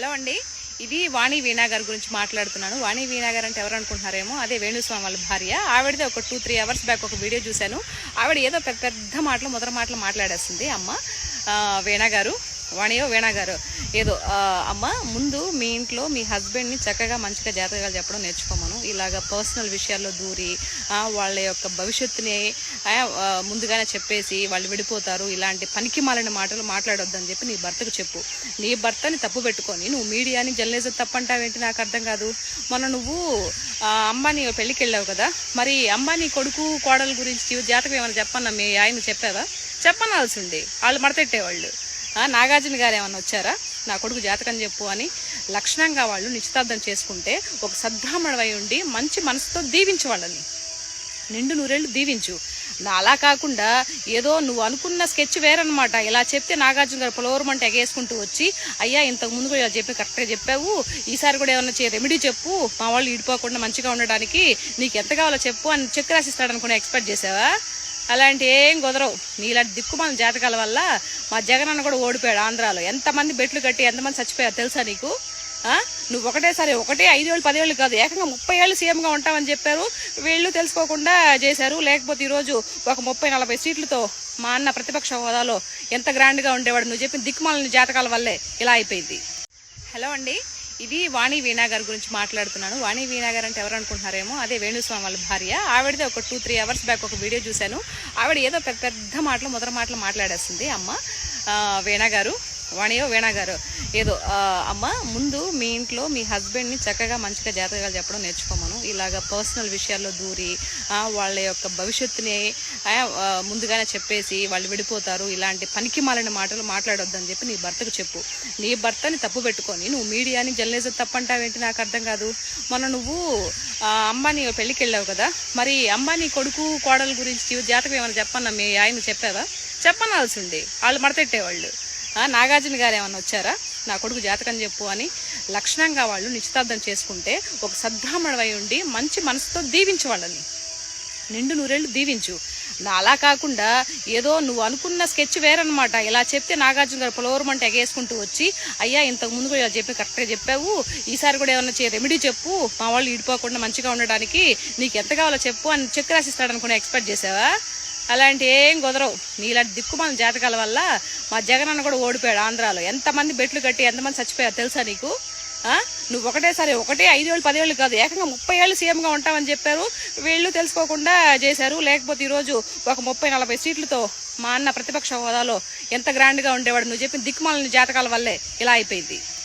Hello అండి. ఇది వాణి వీణాగారి గురించి మాట్లాడుతున్నాను. వాణి వీణాగర్ అంటే ఎవరు అనుకుంటున్నారేమో అదే వేణుస్వామి వాళ్ళ భార్య. ఆవిడది ఒక టూ త్రీ అవర్స్ బ్యాక్ ఒక వీడియో చూశాను. ఆవిడ ఏదో పెద్ద పెద్ద మాటలు మొదటి మాటలు మాట్లాడేస్తుంది అమ్మ ఆ, వీణా గారు వాణియో వీణా గారు. ఏదో అమ్మ ముందు మీ ఇంట్లో మీ హస్బెండ్ని చక్కగా మంచిగా జాతకాలు చెప్పడం నేర్చుకోమను. ఇలాగ పర్సనల్ విషయాల్లో దూరి వాళ్ళ యొక్క భవిష్యత్తుని ముందుగానే చెప్పేసి వాళ్ళు విడిపోతారు. ఇలాంటి పనికి మాలిన మాటలు మాట్లాడొద్దని చెప్పి నీ భర్తకు చెప్పు. నీ భర్తని తప్పు పెట్టుకొని నువ్వు మీడియాని జర్నలిజం తప్పంటావేంటి? నాకు అర్థం కాదు. మొన్న నువ్వు అంబానీ పెళ్ళికి వెళ్ళావు కదా? మరి అంబానీ కొడుకు కోడల గురించి జాతకం ఏమైనా చెప్పన్నా మీ ఆయన చెప్పావా? చెప్పనాల్సింది. వాళ్ళు మడతెట్టేవాళ్ళు. నాగార్జున గారు ఏమన్నా వచ్చారా? నా కొడుకు జాతకం చెప్పు అని లక్షణంగా వాళ్ళు నిశ్చితార్థం చేసుకుంటే ఒక సద్బ్రాహ్మణమై ఉండి మంచి మనసుతో దీవించు వాళ్ళని. నిండు నూరేళ్ళు దీవించు. నా అలా కాకుండా ఏదో నువ్వు అనుకున్న స్కెచ్ వేరనమాట ఇలా చెప్తే నాగార్జున గారు పొలవరమంటే ఎగేసుకుంటూ వచ్చి అయ్యా ఇంతకు ముందు కూడా ఇలా చెప్పి కరెక్ట్గా చెప్పావు. ఈసారి కూడా ఏమన్నా చే రెమెడీ చెప్పు. మా వాళ్ళు ఇడిపోకుండా మంచిగా ఉండడానికి నీకు ఎంత కావాలో చెప్పు అని చెక్ రాసిస్తాడనుకుని ఎక్స్పెక్ట్ చేసావా? అలాంటి ఏం కుదరవు. నీలాంటి దిక్కుమాల జాతకాల వల్ల మా జగన్ అన్న కూడా ఓడిపోయాడు ఆంధ్రాలో. ఎంతమంది బెట్లు కట్టి ఎంతమంది చచ్చిపోయారు తెలుసా నీకు? నువ్వు ఒకటేసారి ఒకటే ఐదు ఏళ్ళు పదేళ్ళు కాదు ఏకంగా ముప్పై ఏళ్ళు సీఎంగా ఉంటామని చెప్పారు. వీళ్ళు తెలుసుకోకుండా చేశారు. లేకపోతే ఈరోజు ఒక ముప్పై నలభై సీట్లతో మా అన్న ప్రతిపక్ష హోదాలో ఎంత గ్రాండ్గా ఉండేవాడు? నువ్వు చెప్పిన దిక్కుమాలని జాతకాల వల్లే ఇలా అయిపోయింది. హలో అండి. ఇది వాణి వీణాగారి గురించి మాట్లాడుతున్నాను. వాణి వీణా అంటే ఎవరు అనుకుంటున్నారేమో? అదే వేణుస్వామి వాళ్ళ భార్య. ఆవిడది ఒక టూ త్రీ అవర్స్ బ్యాక్ ఒక వీడియో చూశాను. ఆవిడ ఏదో పెద్ద పెద్ద మాటలు మొదటి మాటలు మాట్లాడేస్తుంది అమ్మ. ఆ, వీణా గారు వాణియో వీణా గారు. ఏదో అమ్మ ముందు మీ ఇంట్లో మీ హస్బెండ్ని చక్కగా మంచిగా జాతకాలు చెప్పడం నేర్చుకోమను. ఇలాగ పర్సనల్ విషయాల్లో దూరి వాళ్ళ యొక్క భవిష్యత్తుని ముందుగానే చెప్పేసి వాళ్ళు విడిపోతారు. ఇలాంటి పనికి మాలిన మాటలు మాట్లాడొద్దని చెప్పి నీ భర్తకు చెప్పు. నీ భర్తని తప్పు పెట్టుకొని నువ్వు మీడియాని జర్నలిజం తప్పంటావేంటి? నాకు అర్థం కాదు. మొన్న నువ్వు అంబానీ పెళ్ళికి వెళ్ళావు కదా? మరి అంబానీ కొడుకు కోడల గురించి జాతకం ఏమైనా చెప్పన్నా మీ ఆయన చెప్పావా? చెప్పనాల్సింది. వాళ్ళు మడతెట్టేవాళ్ళు. నాగార్జున గారు ఏమన్నా వచ్చారా? నా కొడుకు జాతకం చెప్పు అని లక్షణంగా వాళ్ళు నిశ్చితార్థం చేసుకుంటే ఒక సద్బ్రాహ్మణమై ఉండి మంచి మనసుతో దీవించు వాళ్ళని. నిండు నూరేళ్ళు దీవించు. నా అలా కాకుండా ఏదో నువ్వు అనుకున్న స్కెచ్ వేరనమాట ఇలా చెప్తే నాగార్జున గారు పొలవరమంటే ఎగేసుకుంటూ వచ్చి అయ్యా ఇంతకు ముందు కూడా ఇలా చెప్పి కరెక్ట్గా చెప్పావు. ఈసారి కూడా ఏమన్నా చే రెమెడీ చెప్పు. మా వాళ్ళు ఇడిపోకుండా మంచిగా ఉండడానికి నీకు ఎంత కావాలో చెప్పు అని చెక్ రాసిస్తాడనుకుని ఎక్స్పెక్ట్ చేసావా? అలాంటి ఏం కుదరవు. నీలాంటి దిక్కుమాల జాతకాల వల్ల మా జగన్ అన్న కూడా ఓడిపోయాడు ఆంధ్రాలో. ఎంతమంది బెట్లు కట్టి ఎంతమంది చచ్చిపోయారు తెలుసా నీకు? నువ్వు ఒకటేసారి ఒకటే ఐదు పదేళ్ళు కాదు ఏకంగా ముప్పై ఏళ్ళు సీఎంగా ఉంటామని చెప్పారు. వీళ్ళు తెలుసుకోకుండా చేశారు. లేకపోతే ఈరోజు ఒక ముప్పై నలభై సీట్లతో మా అన్న ప్రతిపక్ష హోదాలో ఎంత గ్రాండ్గా ఉండేవాడు? నువ్వు చెప్పిన దిక్కుమాలని జాతకాల వల్లే ఇలా అయిపోయింది.